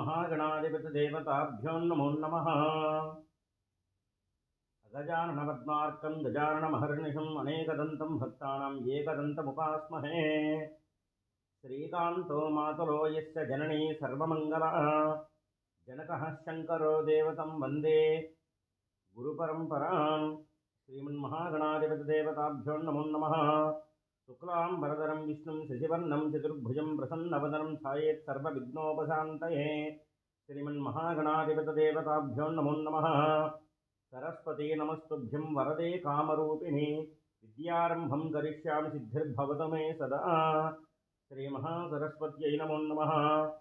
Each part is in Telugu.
श्रीमन्महागणाधिपतिदेवताभ्यो नमो नमः अगजाननपद्मार्कं गजाननमहर्निशम् अनेकदन्तं भक्तानाम् एकदन्तमुपास्महे श्रीकान्तो मातुलो यस्य जननी सर्वमङ्गला जनकः शङ्करो देवतं वन्दे गुरुपरम्परां श्रीमन्महागणाधिपतिदेवताभ्यो नमो नमः शुक्लां वरदरं विष्णुं शशिवर्णं चतुर्भुजं प्रसन्नवदनं ध्यायेत् सर्वविघ्नोपशान्तये। श्रीमन्महागणाधिपतदेवताभ्यो नमो नमः। सरस्वती नमस्तुभ्यं वरदे कामरूपिणि। विद्यारम्भं करिष्यामि सिद्धिर्भवतु मे सदा। श्रीमहासरस्वत्यै नमो नमः।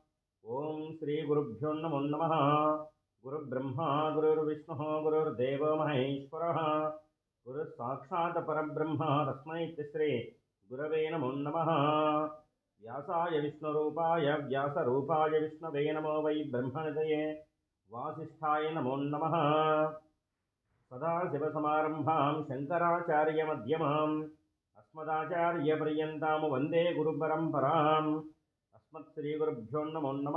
ॐ श्रीगुरुभ्यो नमो नमः। गुरुब्रह्मा, गुरुर्विष्णुः, गुरुर्देवो महेश्वरः। गुरुस्साक्षात् परब्रह्म। तस्मै तिस्रे గురవే నమో నమ. వ్యాసాయ విష్ణురూపాయ వ్యాసరూపాయ విష్ణవే నమో వై బ్రహ్మనిదయే వాసిష్ఠాయ నమో నమ. సదాశివసమారంభాం శంకరాచార్యమ్యమాం అస్మదాచార్యపర్యంతాము వందే గురుపరంపరాం అస్మత్శ్రీగురుభ్యో నమో నమ.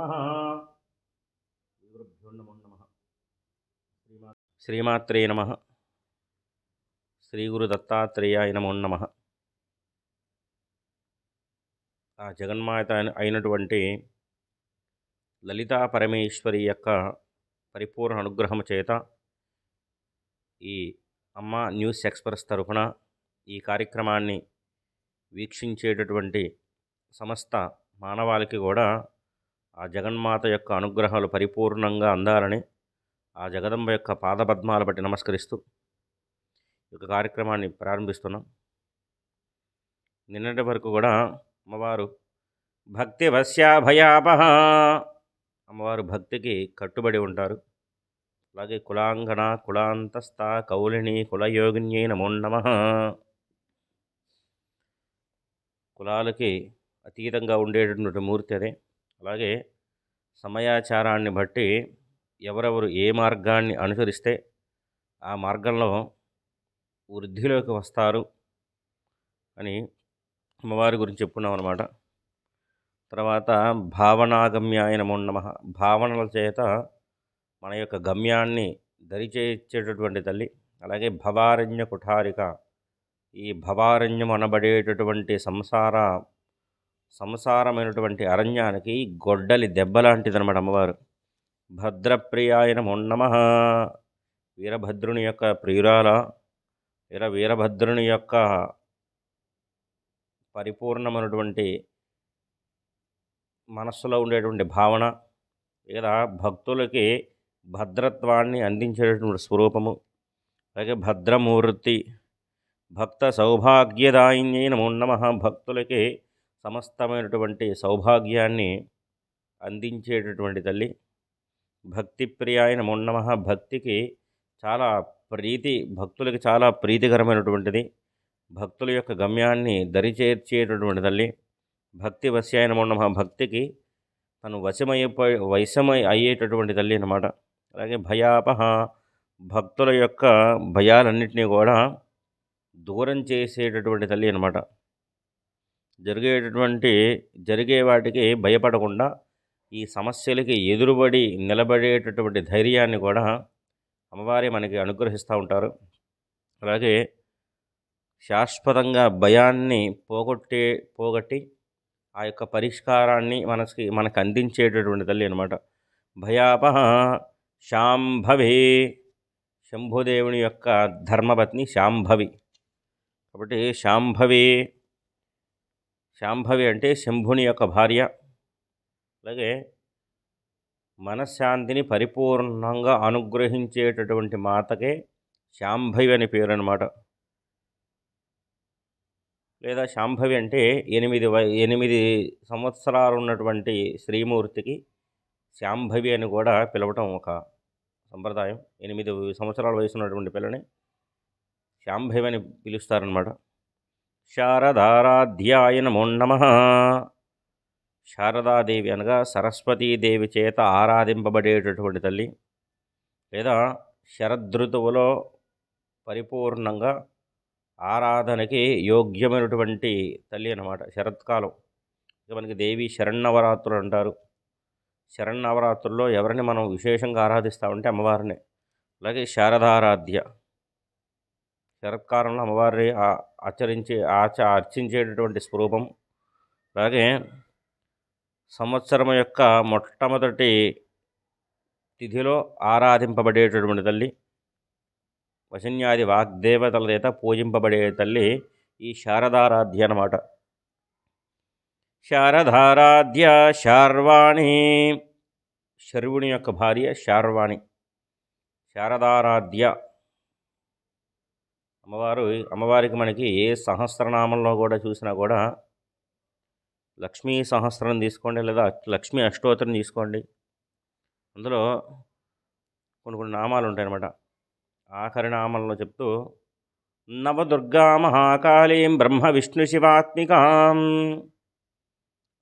గురుభ్యో నమో నమ. శ్రీమాత్రే నమ. శ్రీగురు నమో నమ. ఆ జగన్మాత అయినటువంటి లలితా పరమేశ్వరి యొక్క పరిపూర్ణ అనుగ్రహం చేత ఈ అమ్మ న్యూస్ ఎక్స్ప్రెస్ తరఫున ఈ కార్యక్రమాన్ని వీక్షించేటటువంటి సమస్త మానవాళికి కూడా ఆ జగన్మాత యొక్క అనుగ్రహాలు పరిపూర్ణంగా అందాలని ఆ జగదంబ యొక్క పాదపద్మాల బట్టి నమస్కరిస్తూ ఈ యొక్క కార్యక్రమాన్ని ప్రారంభిస్తున్నాం. నిన్నటి వరకు కూడా అమ్మవారు భక్తి వశ్యాభయాపహ. అమ్మవారు భక్తికి కట్టుబడి ఉంటారు. అలాగే కులాంగణ కులాంతస్థ కౌలిని కులయోగిన్యై నమో నమ. కులాలకి అతీతంగా ఉండేటటువంటి మూర్తి అదే. అలాగే సమయాచారాన్ని బట్టి ఎవరెవరు ఏ మార్గాన్ని అనుసరిస్తే ఆ మార్గంలో వృద్ధిలోకి వస్తారు అని అమ్మవారి గురించి చెప్పుకున్నాం అనమాట తర్వాత భావనాగమ్యాయ నమో నమ. భావనల చేత మన యొక్క గమ్యాన్ని దరిచేర్చేటటువంటి తల్లి అలాగే భవారణ్య కుఠారిక ఈ భవారణ్యం అనబడేటటువంటి సంసార సంసారమైనటువంటి అరణ్యానికి గొడ్డలి దెబ్బలాంటిదనమాట అమ్మవారు. భద్రప్రియాయన మొన్నమ వీరభద్రుని యొక్క ప్రియురాల వీర వీరభద్రుని యొక్క పరిపూర్ణమైనటువంటి మనస్సులో ఉండేటువంటి భావన లేదా భక్తులకి భద్రత్వాన్ని అందించేటటువంటి స్వరూపము అలాగే భద్రమూర్తి భక్త సౌభాగ్యదాయిన్యై నమో నమ భక్తులకి సమస్తమైనటువంటి సౌభాగ్యాన్ని అందించేటటువంటి తల్లి భక్తి ప్రియాయ నమో నమ భక్తికి చాలా ప్రీతి భక్తులకి చాలా ప్రీతికరమైనటువంటిది. భక్తుల యొక్క గమ్యాన్ని దరిచేర్చేటటువంటి తల్లి భక్తి వశ్యాయ నమో భక్తికి తను వశమైపోయి వశమై అయ్యేటటువంటి తల్లి అన్నమాట. అలాగే భయాపహ భక్తుల యొక్క భయాలన్నింటినీ కూడా దూరం చేసేటటువంటి తల్లి అనమాట జరిగేటటువంటి జరిగే వాటికి భయపడకుండా ఈ సమస్యలకి ఎదురుబడి నిలబడేటటువంటి ధైర్యాన్ని కూడా అమ్మవారి మనకి అనుగ్రహిస్తూ ఉంటారు. అలాగే శాశ్వతంగా భయాన్ని పోగొట్టే పోగొట్టి ఆ యొక్క పరిష్కారాన్ని మనకి మనకు అందించేటటువంటి తల్లి అనమాట భయాపహ శాంభవి శంభుదేవుని యొక్క ధర్మపత్ని శాంభవి. కాబట్టి శాంభవి శాంభవి అంటే శంభుని యొక్క భార్య. అలాగే మనశ్శాంతిని పరిపూర్ణంగా అనుగ్రహించేటటువంటి మాతకే శాంభవి అని పేరు అనమాట లేదా శాంభవి అంటే ఎనిమిది ఎనిమిది సంవత్సరాలు ఉన్నటువంటి శ్రీమూర్తికి శాంభవి అని కూడా పిలవటం ఒక సంప్రదాయం. ఎనిమిది సంవత్సరాల వయసు ఉన్నటువంటి పిల్లని శాంభవి అని పిలుస్తారనమాట శారదారాధ్యాయ నమో నమ. శారదాదేవి అనగా సరస్వతీదేవి చేత ఆరాధింపబడేటటువంటి తల్లి. లేదా శరదృతువులో పరిపూర్ణంగా ఆరాధనకి యోగ్యమైనటువంటి తల్లి అనమాట శరత్కాలం. ఇక మనకి దేవి శరణవరాత్రులు అంటారు. శరణవరాత్రుల్లో ఎవరిని మనం విశేషంగా ఆరాధిస్తామంటే అమ్మవారిని. అలాగే శారదారాధ్య. శరత్కాలంలో అమ్మవారిని ఆచరించే ఆచ అర్చించేటటువంటి స్వరూపం. అలాగే సంవత్సరం యొక్క మొట్టమొదటి తిథిలో ఆరాధింపబడేటటువంటి తల్లి. వశన్యాది వాగ్దేవతల చేత పూజింపబడే తల్లి ఈ శారదారాధ్య అన్నమాట. శారదారాధ్య శార్వాణి. శర్వుని యొక్క భార్య శార్వాణి. శారదారాధ్య. అమ్మవారు అమ్మవారికి మనకి ఏ సహస్రనామంలో కూడా చూసినా కూడా లక్ష్మీ సహస్రం తీసుకోండి లేదా లక్ష్మీ అష్టోత్తరం తీసుకోండి. అందులో కొన్ని కొన్ని నామాలు ఉంటాయన్నమాట. ఆఖరి నామంలో చెప్తూ నవదుర్గా మహాకాళీం బ్రహ్మ విష్ణు శివాత్మికాం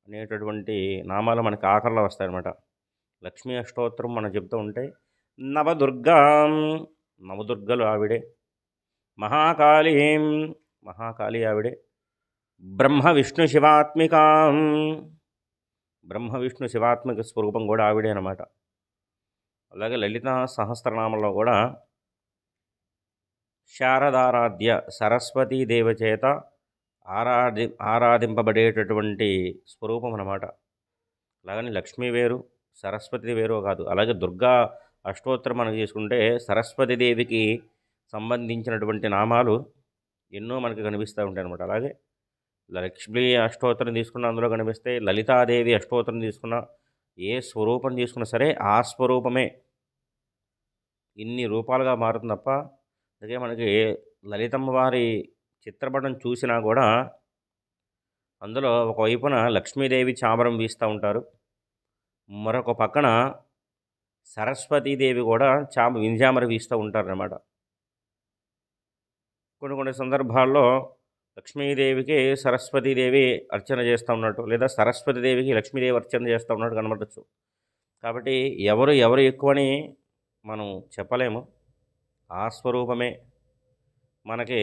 అనేటటువంటి నామాలు మనకి ఆఖరిలో వస్తాయన్నమాట. లక్ష్మీ అష్టోత్తరం మనం చెప్తూ ఉంటే నవదుర్గాం నవదుర్గలు ఆవిడే. మహాకాళీం మహాకాళి ఆవిడే. బ్రహ్మ విష్ణు శివాత్మికాం బ్రహ్మ విష్ణు శివాత్మిక స్వరూపం కూడా ఆవిడే అనమాట అలాగే లలిత సహస్రనామంలో కూడా శారదారాధ్య సరస్వతీ దేవ చేత ఆరాధి ఆరాధింపబడేటటువంటి స్వరూపం అన్నమాట. అలాగని లక్ష్మీ వేరు సరస్వతి వేరు కాదు. అలాగే దుర్గా అష్టోత్తరం మనం తీసుకుంటే సరస్వతి దేవికి సంబంధించినటువంటి నామాలు ఎన్నో మనకి కనిపిస్తూ ఉంటాయి అనమాట అలాగే లక్ష్మీ అష్టోత్తరం తీసుకున్న అందులో కనిపిస్తే లలితాదేవి అష్టోత్తరం తీసుకున్న ఏ స్వరూపం తీసుకున్నా సరే ఆ స్వరూపమే. ఇన్ని రూపాలుగా మారుతుంది తప్ప అందుకే మనకి లలితమ్మ వారి చిత్రపటం చూసినా కూడా అందులో ఒకవైపున లక్ష్మీదేవి చామరం వీస్తూ ఉంటారు. మరొక పక్కన సరస్వతీదేవి కూడా చామ వింజామర వీస్తూ ఉంటారన్నమాట. కొన్ని కొన్ని సందర్భాల్లో లక్ష్మీదేవికి సరస్వతీదేవి అర్చన చేస్తూ ఉన్నట్టు లేదా సరస్వతీదేవికి లక్ష్మీదేవి అర్చన చేస్తూ ఉన్నట్టు కనబడచ్చు. కాబట్టి ఎవరు ఎవరు ఎక్కువని మనం చెప్పలేము. ఆ స్వరూపమే. మనకి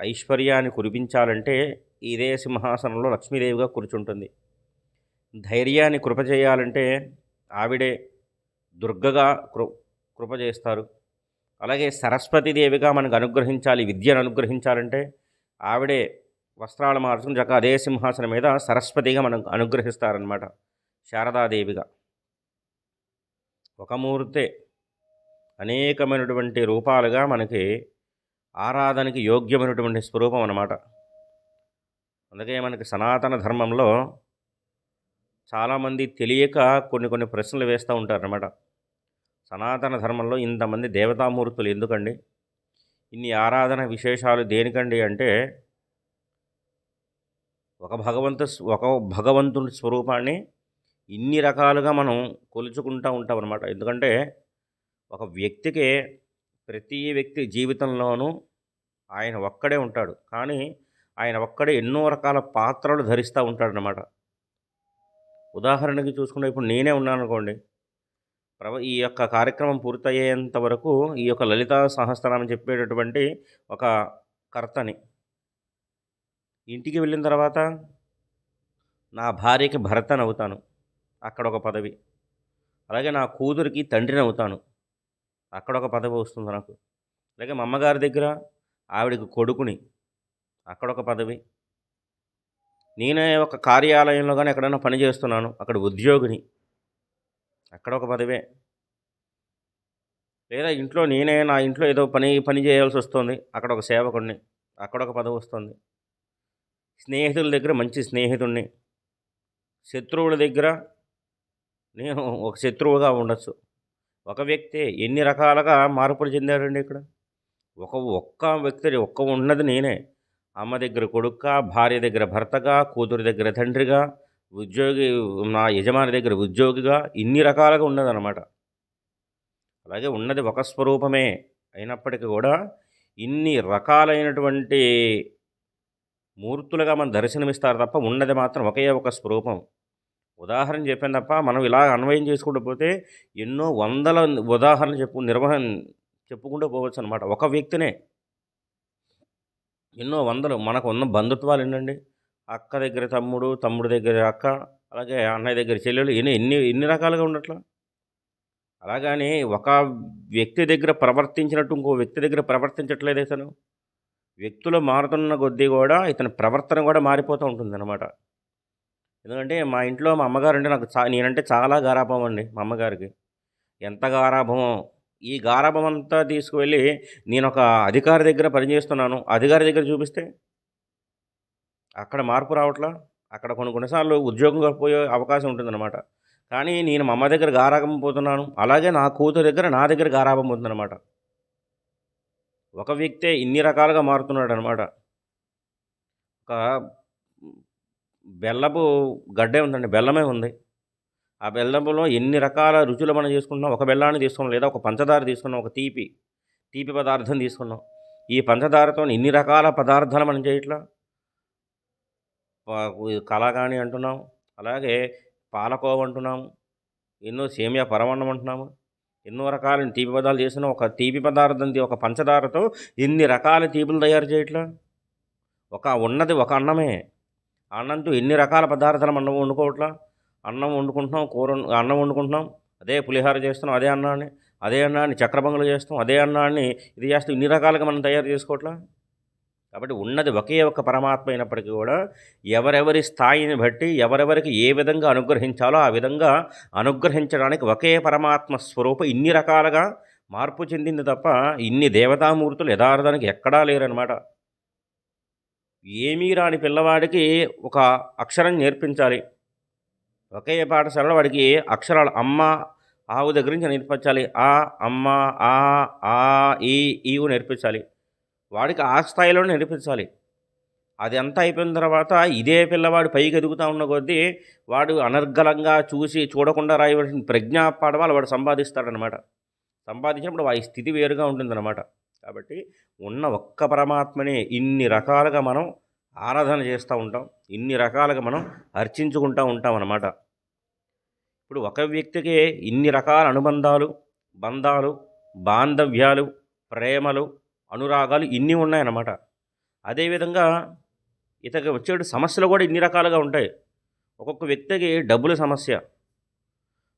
ఐశ్వర్యాన్ని కురిపించాలంటే ఇదే సింహాసనంలో లక్ష్మీదేవిగా కూర్చుంటుంది. ధైర్యాన్ని కృప చేయాలంటే ఆవిడే దుర్గగా కృ కృప చేస్తారు. అలాగే సరస్వతీదేవిగా మనకు అనుగ్రహించాలి విద్యను అనుగ్రహించాలంటే ఆవిడే వస్త్రాలు మార్చుకుని చక్క అదే సింహాసనం మీద సరస్వతిగా మనకు అనుగ్రహిస్తారనమాట శారదాదేవిగా. ఒక మూర్తే అనేకమైనటువంటి రూపాలుగా మనకి ఆరాధనకి యోగ్యమైనటువంటి స్వరూపం అన్నమాట. అందుకే మనకి సనాతన ధర్మంలో చాలామంది తెలియక కొన్ని కొన్ని ప్రశ్నలు వేస్తూ ఉంటారన్నమాట సనాతన ధర్మంలో ఇంతమంది దేవతామూర్తులు ఎందుకండి? ఇన్ని ఆరాధన విశేషాలు దేనికండి అంటే ఒక భగవంతు ఒక భగవంతుని స్వరూపాన్ని ఇన్ని రకాలుగా మనం కొలుచుకుంటూ ఉంటాం అనమాట ఎందుకంటే ఒక వ్యక్తికి ప్రతి వ్యక్తి జీవితంలోనూ ఆయన ఒక్కడే ఉంటాడు. కానీ ఆయన ఒక్కడే ఎన్నో రకాల పాత్రలు ధరిస్తూ ఉంటాడనమాట ఉదాహరణకి చూసుకుంటే ఇప్పుడు నేనే ఉన్నాను అనుకోండి. ప్రవ ఈ యొక్క కార్యక్రమం పూర్తయ్యేంత వరకు ఈ యొక్క లలిత సహస్రనామం చెప్పేటటువంటి ఒక కర్తని. ఇంటికి వెళ్ళిన తర్వాత నా భార్యకి భర్తనవుతాను. అక్కడ ఒక పదవి. అలాగే నా కూతురికి తండ్రిని అవుతాను అక్కడ ఒక పదవి వస్తుంది నాకు. అలాగే మా అమ్మగారి దగ్గర ఆవిడకి కొడుకుని అక్కడ ఒక పదవి. నేనే ఒక కార్యాలయంలో కానీ ఎక్కడైనా పని చేస్తున్నాను అక్కడ ఉద్యోగిని. అక్కడ ఒక పదవే. లేదా ఇంట్లో నేనే నా ఇంట్లో ఏదో పని పని చేయాల్సి వస్తుంది అక్కడ ఒక సేవకుడిని అక్కడ ఒక పదవి వస్తుంది. స్నేహితుల దగ్గర మంచి స్నేహితుడిని శత్రువుల దగ్గర నేను ఒక శత్రువుగా ఉండొచ్చు. ఒక వ్యక్తి ఎన్ని రకాలుగా మార్పులు చెందారండి ఇక్కడ? ఒక ఒక్క వ్యక్తి ఒక్క ఉన్నది నేనే. అమ్మ దగ్గర కొడుక్క భార్య దగ్గర భర్తగా కూతురు దగ్గర తండ్రిగా ఉద్యోగి నా యజమాని దగ్గర ఉద్యోగిగా ఇన్ని రకాలుగా ఉన్నదన్నమాట. అలాగే ఉన్నది ఒక స్వరూపమే అయినప్పటికీ కూడా ఇన్ని రకాలైనటువంటి మూర్తులుగా మనం దర్శనమిస్తారు తప్ప ఉన్నది మాత్రం ఒకే ఒక స్వరూపం. ఉదాహరణ చెప్పాను తప్ప మనం ఇలా అన్వయం చేసుకుంటూ పోతే ఎన్నో వందల ఉదాహరణలు చెప్పు నిర్వహణ చెప్పుకుంటూ పోవచ్చు అనమాట ఒక వ్యక్తినే ఎన్నో వందలు మనకు ఉన్న బంధుత్వాలు ఏంటండి? అక్క దగ్గర తమ్ముడు తమ్ముడు దగ్గర అక్క అలాగే అన్నయ్య దగ్గర చెల్లెలు ఎన్ని ఎన్ని ఎన్ని రకాలుగా ఉండట్లా? అలాగని ఒక వ్యక్తి దగ్గర ప్రవర్తించినట్టు ఇంకో వ్యక్తి దగ్గర ప్రవర్తించట్లేదు ఇతను వ్యక్తులు మారుతున్న కొద్దీ కూడా ఇతని ప్రవర్తన కూడా మారిపోతూ ఉంటుంది అనమాట ఎందుకంటే మా ఇంట్లో మా అమ్మగారు అంటే నాకు చా నేనంటే చాలా గారాభం అండి మా అమ్మగారికి. ఎంత గారాభమో. ఈ గారాభం అంతా తీసుకువెళ్ళి నేను ఒక అధికారి దగ్గర పనిచేస్తున్నాను. అధికారి దగ్గర చూపిస్తే అక్కడ మార్పు రావట్లా? అక్కడ కొన్ని కొన్నిసార్లు ఉద్యోగం పోయే అవకాశం ఉంటుందన్నమాట. కానీ నేను మా అమ్మ దగ్గర గారాభం పోతున్నాను. అలాగే నా కూతురు దగ్గర నా దగ్గర గారాభం పోతుందన్నమాట ఒక వ్యక్తే ఇన్ని రకాలుగా మారుతున్నాడు అనమాట ఒక బెల్లపు గడ్డే ఉందండి బెల్లమే ఉంది. ఆ బెల్లంలో ఎన్ని రకాల రుచులు మనం చేసుకుంటున్నాం? ఒక బెల్లాన్ని తీసుకున్నాం లేదా ఒక పంచదార తీసుకున్నాం ఒక తీపి తీపి పదార్థం తీసుకున్నాం. ఈ పంచదారతో ఎన్ని రకాల పదార్థాలు మనం చేయట్లా? కలాగాని అంటున్నాం అలాగే పాలకోవ అంటున్నాము ఎన్నో సేమియా పరమాన్నం అంటున్నాము ఎన్నో రకాల తీపి పదార్థాలు చేసిన ఒక తీపి పదార్థం ఒక పంచదారతో ఎన్ని రకాల తీపులు తయారు చేయట్లా? ఒక ఉన్నది ఒక అన్నమే. అన్నంతో ఎన్ని రకాల పదార్థాలు మనం వండుకోవట్లా? అన్నం వండుకుంటున్నాం కూర అన్నం వండుకుంటున్నాం అదే పులిహోర చేస్తున్నాం అదే అన్నాన్ని అదే అన్నాన్ని చక్రబంగులు చేస్తాం అదే అన్నాన్ని ఇది చేస్తాం ఇన్ని రకాలుగా మనం తయారు చేసుకోవట్లా? కాబట్టి ఉన్నది ఒకే ఒక పరమాత్మ అయినప్పటికీ కూడా ఎవరెవరి స్థాయిని బట్టి ఎవరెవరికి ఏ విధంగా అనుగ్రహించాలో ఆ విధంగా అనుగ్రహించడానికి ఒకే పరమాత్మ స్వరూపం ఇన్ని రకాలుగా మార్పు చెందింది తప్ప ఇన్ని దేవతామూర్తులు యథార్థానికి ఎక్కడా లేరనమాట ఏమీ రాని పిల్లవాడికి ఒక అక్షరం నేర్పించాలి. ఒకే పాఠశాలలో వాడికి అక్షరాలు అమ్మ ఆవు దగ్గర నుంచి నేర్పించాలి. ఆ అమ్మ ఆ ఆ ఈ ఈవు నేర్పించాలి. వాడికి ఆ స్థాయిలో నేర్పించాలి. అది అంతా అయిపోయిన తర్వాత ఇదే పిల్లవాడు పైకి ఎదుగుతూ ఉన్న కొద్దీ వాడు అనర్గళంగా చూసి చూడకుండా రాయవలసిన ప్రజ్ఞా పాఠవాలు వాడు సంపాదిస్తాడనమాట సంపాదించినప్పుడు వాడి స్థితి వేరుగా ఉంటుందన్నమాట. కాబట్టి ఉన్న ఒక్క పరమాత్మనే ఇన్ని రకాలుగా మనం ఆరాధన చేస్తూ ఉంటాం ఇన్ని రకాలుగా మనం అర్చించుకుంటూ ఉంటాం అన్నమాట. ఇప్పుడు ఒక వ్యక్తికి ఇన్ని రకాల అనుబంధాలు బంధాలు బాంధవ్యాలు ప్రేమలు అనురాగాలు ఇన్ని ఉన్నాయన్నమాట. అదేవిధంగా ఇతనికి వచ్చే సమస్యలు కూడా ఇన్ని రకాలుగా ఉంటాయి. ఒక్కొక్క వ్యక్తికి డబ్బుల సమస్య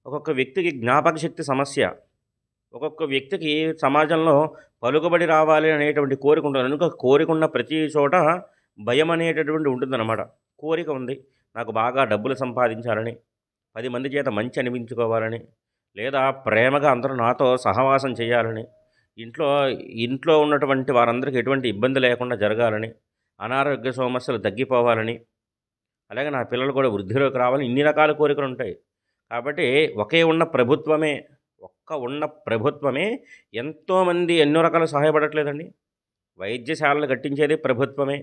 ఒక్కొక్క వ్యక్తికి జ్ఞాపక శక్తి సమస్య ఒక్కొక్క వ్యక్తికి సమాజంలో పలుకుబడి రావాలి అనేటువంటి కోరిక ఉంటుంది. కనుక కోరిక ఉన్న ప్రతి చోట భయం అనేటటువంటి ఉంటుందన్నమాట. కోరిక ఉంది. నాకు బాగా డబ్బులు సంపాదించాలని పది మంది చేత మంచి అనిపించుకోవాలని లేదా ప్రేమగా అందరూ నాతో సహవాసం చేయాలని ఇంట్లో ఇంట్లో ఉన్నటువంటి వారందరికీ ఎటువంటి ఇబ్బంది లేకుండా జరగాలని అనారోగ్య సమస్యలు తగ్గిపోవాలని అలాగే నా పిల్లలు కూడా వృద్ధిలోకి రావాలని ఇన్ని రకాల కోరికలు ఉంటాయి. కాబట్టి ఒకే ఉన్న ప్రభుత్వమే ఒక్క ఉన్న ప్రభుత్వమే ఎంతోమంది ఎన్నో రకాల సహాయపడట్లేదండి. వైద్యశాలలు కట్టించేది ప్రభుత్వమే.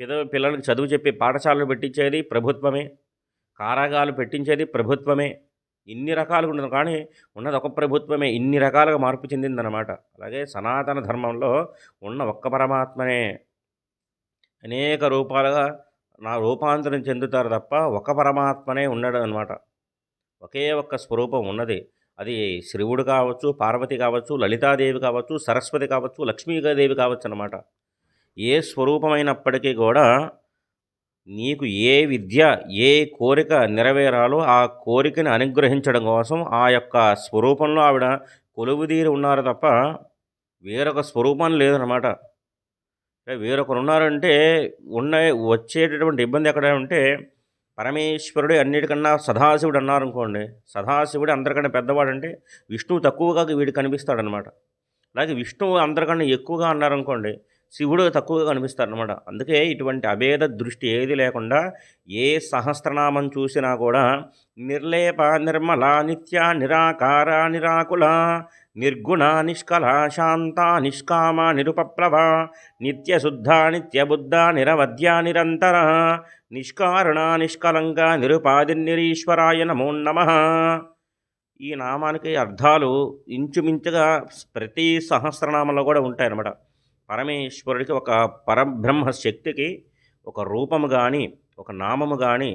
పిద పిల్లలకు చదువు చెప్పి పాఠశాలలు పెట్టించేది ప్రభుత్వమే. కారాగాలు పెట్టించేది ప్రభుత్వమే. ఇన్ని రకాలుగా ఉండదు కానీ ఉన్నది ఒక ప్రభుత్వమే. ఇన్ని రకాలుగా మార్పు చెందిందనమాట అలాగే సనాతన ధర్మంలో ఉన్న ఒక్క పరమాత్మనే. అనేక రూపాలుగా నా రూపాంతరం చెందుతారు తప్ప ఒక పరమాత్మనే ఉన్నాడు అనమాట ఒకే ఒక్క స్వరూపం ఉన్నది. అది శివుడు కావచ్చు పార్వతి కావచ్చు లలితాదేవి కావచ్చు సరస్వతి కావచ్చు లక్ష్మీదేవి కావచ్చు అనమాట ఏ స్వరూపమైనప్పటికీ కూడా నీకు ఏ విద్య ఏ కోరిక నెరవేరాలో ఆ కోరికని అనుగ్రహించడం కోసం ఆ యొక్క స్వరూపంలో ఆవిడ కొలువుదీరి ఉన్నారు తప్ప వేరొక స్వరూపం లేదనమాట వేరొకరు ఉన్నారంటే ఉన్న వచ్చేటటువంటి ఇబ్బంది ఎక్కడ ఉంటే పరమేశ్వరుడు అన్నిటికన్నా సదాశివుడు అన్నారు అనుకోండి సదాశివుడు అందరికన్నా పెద్దవాడంటే విష్ణువు తక్కువగా వీడు కనిపిస్తాడనమాట. అలాగే విష్ణువు అందరికన్నా ఎక్కువగా అన్నారనుకోండి శివుడు తక్కువగా కనిపిస్తాడనమాట అందుకే ఇటువంటి అభేద దృష్టి ఏది లేకుండా ఏ సహస్రనామం చూసినా కూడా నిర్లేప నిర్మల నిత్య నిరాకార నిరాకుల నిర్గుణ నిష్కల శాంత నిష్కామ నిరుపప్లవ నిత్యశుద్ధ నిత్యబుద్ధ నిరవధ్య నిరంతర నిష్కారణ నిష్కలంక నిరుపాదిన్నిరీశ్వరాయ నమో నమ. ఈ నామానికి అర్థాలు ఇంచుమించుగా ప్రతి సహస్రనామంలో కూడా ఉంటాయన్నమాట. పరమేశ్వరుడికి ఒక పరబ్రహ్మ శక్తికి ఒక రూపము కానీ ఒక నామము కానీ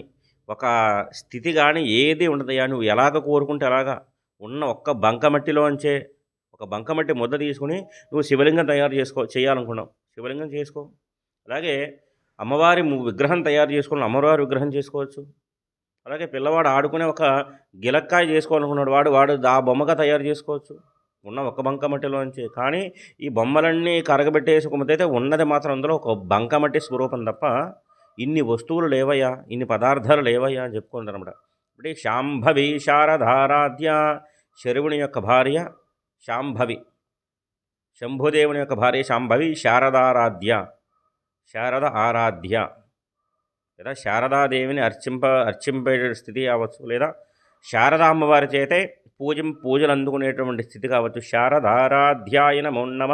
ఒక స్థితి కానీ ఏది ఉండదయా నువ్వు ఎలాగ కోరుకుంటే అలాగా ఉన్న ఒక్క బంకమట్టిలోంచే ఒక బంకమట్టి ముద్ద తీసుకుని నువ్వు శివలింగం తయారు చేసుకో చేయాలనుకున్నావు. శివలింగం చేసుకో. అలాగే అమ్మవారి ము- విగ్రహం తయారు చేసుకుని అమ్మవారి విగ్రహం చేసుకోవచ్చు. అలాగే పిల్లవాడు ఆడుకునే ఒక గిలక్కాయ చేసుకోవాలనుకున్నాడు వాడు వాడు ఆ బొమ్మగా తయారు చేసుకోవచ్చు. ఉన్న ఒక బంకమట్టిలోంచి కానీ ఈ బొమ్మలన్నీ కరగబెట్టేసి ఉన్నది మాత్రం అందులో ఒక బంకమట్టి స్వరూపం తప్ప ఇన్ని వస్తువులు లేవయ్యా ఇన్ని పదార్థాలు లేవయ్యా అని చెప్పుకుంటారు అనమాట ఇప్పుడు ఈ శాంభవి శారదారాధ్య శరువుని యొక్క భార్య శాంభవి. శంభుదేవుని యొక్క భార్య శాంభవి శారదారాధ్య. శారద ఆరాధ్య. లేదా శారదాదేవిని అర్చింప అర్చింపే స్థితి కావచ్చు లేదా శారదా చేతే పూజం పూజలు అందుకునేటువంటి స్థితి కావచ్చు. శారదారాధ్యాయ నమో నమ.